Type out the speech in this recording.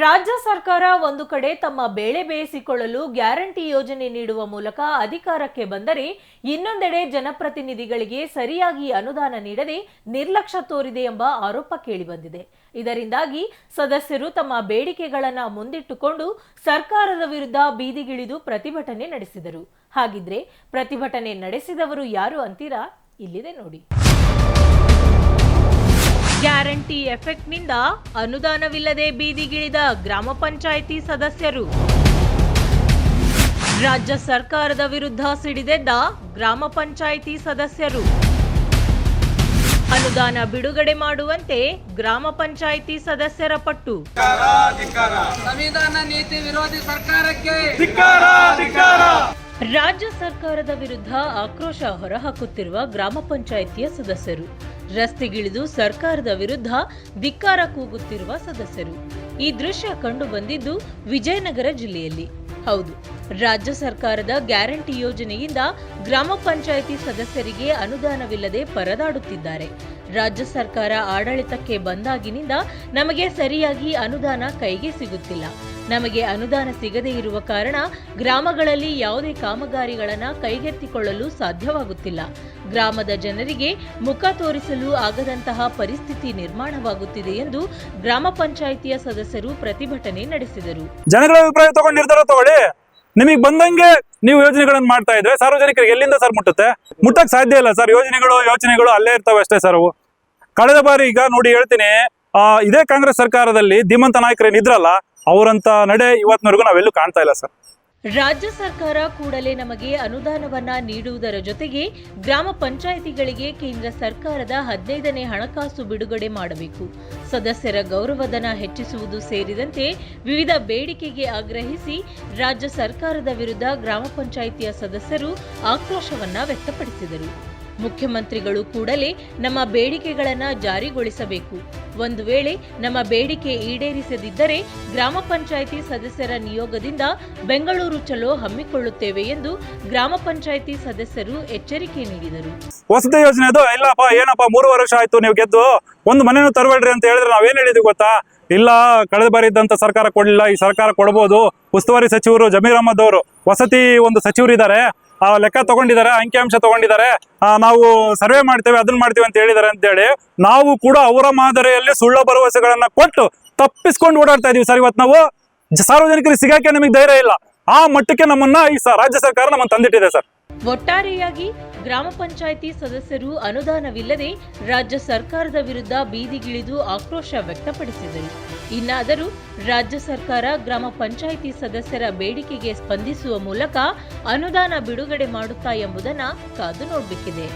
ರಾಜ್ಯ ಸರ್ಕಾರ ಒಂದು ಕಡೆ ತಮ್ಮ ಬೇಳೆ ಬೇಯಿಸಿಕೊಳ್ಳಲು ಗ್ಯಾರಂಟಿ ಯೋಜನೆ ನೀಡುವ ಮೂಲಕ ಅಧಿಕಾರಕ್ಕೆ ಬಂದರೆ ಇನ್ನೊಂದೆಡೆ ಜನಪ್ರತಿನಿಧಿಗಳಿಗೆ ಸರಿಯಾಗಿ ಅನುದಾನ ನೀಡದೆ ನಿರ್ಲಕ್ಷ್ಯ ತೋರಿದೆ ಎಂಬ ಆರೋಪ ಕೇಳಿಬಂದಿದೆ. ಇದರಿಂದಾಗಿ ಸದಸ್ಯರು ತಮ್ಮ ಬೇಡಿಕೆಗಳನ್ನು ಮುಂದಿಟ್ಟುಕೊಂಡು ಸರ್ಕಾರದ ವಿರುದ್ಧ ಬೀದಿಗಿಳಿದು ಪ್ರತಿಭಟನೆ ನಡೆಸಿದರು. ಹಾಗಿದ್ರೆ ಪ್ರತಿಭಟನೆ ನಡೆಸಿದವರು ಯಾರು ಅಂತೀರಾ? ಇಲ್ಲಿದೆ ನೋಡಿ. ಗ್ಯಾರಂಟಿ ಎಫೆಕ್ಟ್ನಿಂದ ಅನುದಾನವಿಲ್ಲದೆ ಬೀದಿಗಿಳಿದ ಗ್ರಾಮ ಪಂಚಾಯಿತಿ ಸದಸ್ಯರು. ರಾಜ್ಯ ಸರ್ಕಾರದ ವಿರುದ್ಧ ಸಿಡಿದೆದ್ದ ಗ್ರಾಮ ಪಂಚಾಯಿತಿ ಸದಸ್ಯರು. ಅನುದಾನ ಬಿಡುಗಡೆ ಮಾಡುವಂತೆ ಗ್ರಾಮ ಪಂಚಾಯಿತಿ ಸದಸ್ಯರ ಪಟ್ಟು. ಸಂವಿಧಾನ ನೀತಿ ವಿರೋಧಿ ಸರ್ಕಾರಕ್ಕೆ. ರಾಜ್ಯ ಸರ್ಕಾರದ ವಿರುದ್ಧ ಆಕ್ರೋಶ ಹೊರಹಾಕುತ್ತಿರುವ ಗ್ರಾಮ ಪಂಚಾಯಿತಿಯ ಸದಸ್ಯರು. ರಸ್ತೆಗಿಳಿದು ಸರ್ಕಾರದ ವಿರುದ್ಧ ಧಿಕ್ಕಾರ ಕೂಗುತ್ತಿರುವ ಸದಸ್ಯರು. ಈ ದೃಶ್ಯ ಕಂಡು ಬಂದಿದ್ದು ವಿಜಯನಗರ ಜಿಲ್ಲೆಯಲ್ಲಿ. ಹೌದು ರಾಜ್ಯ ಸರ್ಕಾರದ ಗ್ಯಾರಂಟಿ ಯೋಜನೆಯಿಂದ ಗ್ರಾಮ ಪಂಚಾಯಿತಿ ಸದಸ್ಯರಿಗೆ ಅನುದಾನವಿಲ್ಲದೆ ಪರದಾಡುತ್ತಿದ್ದಾರೆ. ರಾಜ್ಯ ಸರ್ಕಾರ ಆಡಳಿತಕ್ಕೆ ಬಂದಾಗಿನಿಂದ ನಮಗೆ ಸರಿಯಾಗಿ ಅನುದಾನ ಕೈಗೆ ಸಿಗುತ್ತಿಲ್ಲ. ನಮಗೆ ಅನುದಾನ ಸಿಗದೇ ಇರುವ ಕಾರಣ ಗ್ರಾಮಗಳಲ್ಲಿ ಯಾವುದೇ ಕಾಮಗಾರಿಗಳನ್ನು ಕೈಗೆತ್ತಿಕೊಳ್ಳಲು ಸಾಧ್ಯವಾಗುತ್ತಿಲ್ಲ. ಗ್ರಾಮದ ಜನರಿಗೆ ಮುಖ ತೋರಿಸಲು ಆಗದಂತಹ ಪರಿಸ್ಥಿತಿ ನಿರ್ಮಾಣವಾಗುತ್ತಿದೆ ಎಂದು ಗ್ರಾಮ ಪಂಚಾಯಿತಿಯ ಸದಸ್ಯರು ಪ್ರತಿಭಟನೆ ನಡೆಸಿದರು. ಜನಗಳ ಅಭಿಪ್ರಾಯ ತಗೊಳ್ಳಿ. ನಿಮಗೆ ಬಂದಂಗೆ ನೀವು ಯೋಜನೆಗಳನ್ನು ಮಾಡ್ತಾ ಇದ್ರೆ ಸಾರ್ವಜನಿಕರಿಗೆ ಎಲ್ಲಿಂದ ಸರ್ ಮುಟ್ಟುತ್ತೆ? ಮುಟ್ಟಕ್ ಸಾಧ್ಯ ಇಲ್ಲ ಸರ್. ಯೋಜನೆಗಳು, ಯೋಚನೆಗಳು ಅಲ್ಲೇ ಇರ್ತವೆ ಅಷ್ಟೇ ಸರ್ ಅವು. ಕಳೆದ ಬಾರಿ ಈಗ ನೋಡಿ ಹೇಳ್ತೀನಿ ಇದೇ ಕಾಂಗ್ರೆಸ್ ಸರ್ಕಾರದಲ್ಲಿ ಧೀಮಂತ ನಾಯಕರೇನಿದ್ರಲ್ಲ ಅವರಂತ ನಡೆ ಇವತ್ತಿನವರೆಗೂ ನಾವೆಲ್ಲೂ ಕಾಣ್ತಾ ಇಲ್ಲ ಸರ್. ರಾಜ್ಯ ಸರ್ಕಾರ ಕೂಡಲೇ ನಮಗೆ ಅನುದಾನವನ್ನ ನೀಡುವುದರ ಜೊತೆಗೆ ಗ್ರಾಮ ಪಂಚಾಯಿತಿಗಳಿಗೆ ಕೇಂದ್ರ ಸರ್ಕಾರದ ಹದಿನೈದನೇ ಹಣಕಾಸು ಬಿಡುಗಡೆ ಮಾಡಬೇಕು. ಸದಸ್ಯರ ಗೌರವಧನ ಹೆಚ್ಚಿಸುವುದು ಸೇರಿದಂತೆ ವಿವಿಧ ಬೇಡಿಕೆಗೆ ಆಗ್ರಹಿಸಿ ರಾಜ್ಯ ಸರ್ಕಾರದ ವಿರುದ್ಧ ಗ್ರಾಮ ಪಂಚಾಯಿತಿಯ ಸದಸ್ಯರು ಆಕ್ರೋಶವನ್ನ ವ್ಯಕ್ತಪಡಿಸಿದರು. ಮುಖ್ಯಮಂತ್ರಿಗಳು ಕೂಡಲೇ ನಮ್ಮ ಬೇಡಿಕೆಗಳನ್ನು ಜಾರಿಗೊಳಿಸಬೇಕು. ಒಂದು ವೇಳೆ ನಮ್ಮ ಬೇಡಿಕೆ ಈಡೇರಿಸದಿದ್ದರೆ ಗ್ರಾಮ ಪಂಚಾಯಿತಿ ಸದಸ್ಯರ ನಿಯೋಗದಿಂದ ಬೆಂಗಳೂರು ಚಲೋ ಹಮ್ಮಿಕೊಳ್ಳುತ್ತೇವೆ ಎಂದು ಗ್ರಾಮ ಪಂಚಾಯಿತಿ ಸದಸ್ಯರು ಎಚ್ಚರಿಕೆ ನೀಡಿದರು. ವಸತಿ ಯೋಜನೆ ಅದು ಇಲ್ಲಪ್ಪ, ಏನಪ್ಪ ಮೂರುವರೆ ವರ್ಷ ಆಯ್ತು ನೀವು ಗೆದ್ದು ಒಂದು ಮನೆನೂ ತರಬೇಡ್ರಿ ಅಂತ ಹೇಳಿದ್ರೆ ನಾವೇನ್ ಹೇಳಿದ್ವಿ ಗೊತ್ತಾ? ಇಲ್ಲ, ಕಳೆದ ಬಾರಿ ಇದ್ದಂತ ಸರ್ಕಾರ ಕೊಡ್ಲಿಲ್ಲ, ಈ ಸರ್ಕಾರ ಕೊಡ್ಬೋದು. ಉಸ್ತುವಾರಿ ಸಚಿವರು ಜಮೀರ್ ಅಹಮದ್ ಅವರು, ವಸತಿ ಒಂದು ಸಚಿವರು ಇದ್ದಾರೆ ಆ ಲೆಕ್ಕ ತಗೊಂಡಿದ್ದಾರೆ, ಅಂಕಿಅಂಶ ತಗೊಂಡಿದ್ದಾರೆ. ನಾವು ಸರ್ವೆ ಮಾಡ್ತೇವೆ, ಅದನ್ನ ಮಾಡ್ತೀವಿ ಅಂತ ಹೇಳಿದ್ದಾರೆ ಅಂತ ಹೇಳಿ ನಾವು ಕೂಡ ಅವರ ಮಾದರಿಯಲ್ಲಿ ಸುಳ್ಳ ಭರವಸೆಗಳನ್ನ ಕೊಟ್ಟು ತಪ್ಪಿಸ್ಕೊಂಡು ಓಡಾಡ್ತಾ ಇದೀವಿ ಸರ್. ಇವತ್ತು ನಾವು ಸಾರ್ವಜನಿಕರಿಗೆ ಸಿಗಾಕೆ ನಮಗೆ ಧೈರ್ಯ ಇಲ್ಲ. ಆ ಮಟ್ಟಕ್ಕೆ ನಮ್ಮನ್ನ ಈ ರಾಜ್ಯ ಸರ್ಕಾರ ನಮ್ಮನ್ನು ತಂದಿಟ್ಟಿದೆ ಸರ್. ಒಟ್ಟಾರೆಯಾಗಿ ಗ್ರಾಮ ಪಂಚಾಯಿತಿ ಸದಸ್ಯರು ಅನುದಾನವಿಲ್ಲದೆ ರಾಜ್ಯ ಸರ್ಕಾರದ ವಿರುದ್ಧ ಬೀದಿಗಿಳಿದು ಆಕ್ರೋಶ ವ್ಯಕ್ತಪಡಿಸಿದರು. ಇನ್ನಾದರೂ ರಾಜ್ಯ ಸರ್ಕಾರ ಗ್ರಾಮ ಪಂಚಾಯಿತಿ ಸದಸ್ಯರ ಬೇಡಿಕೆಗೆ ಸ್ಪಂದಿಸುವ ಮೂಲಕ ಅನುದಾನ ಬಿಡುಗಡೆ ಮಾಡುತ್ತಾ ಎಂಬುದನ್ನು ಕಾದು ನೋಡಬೇಕಿದೆ.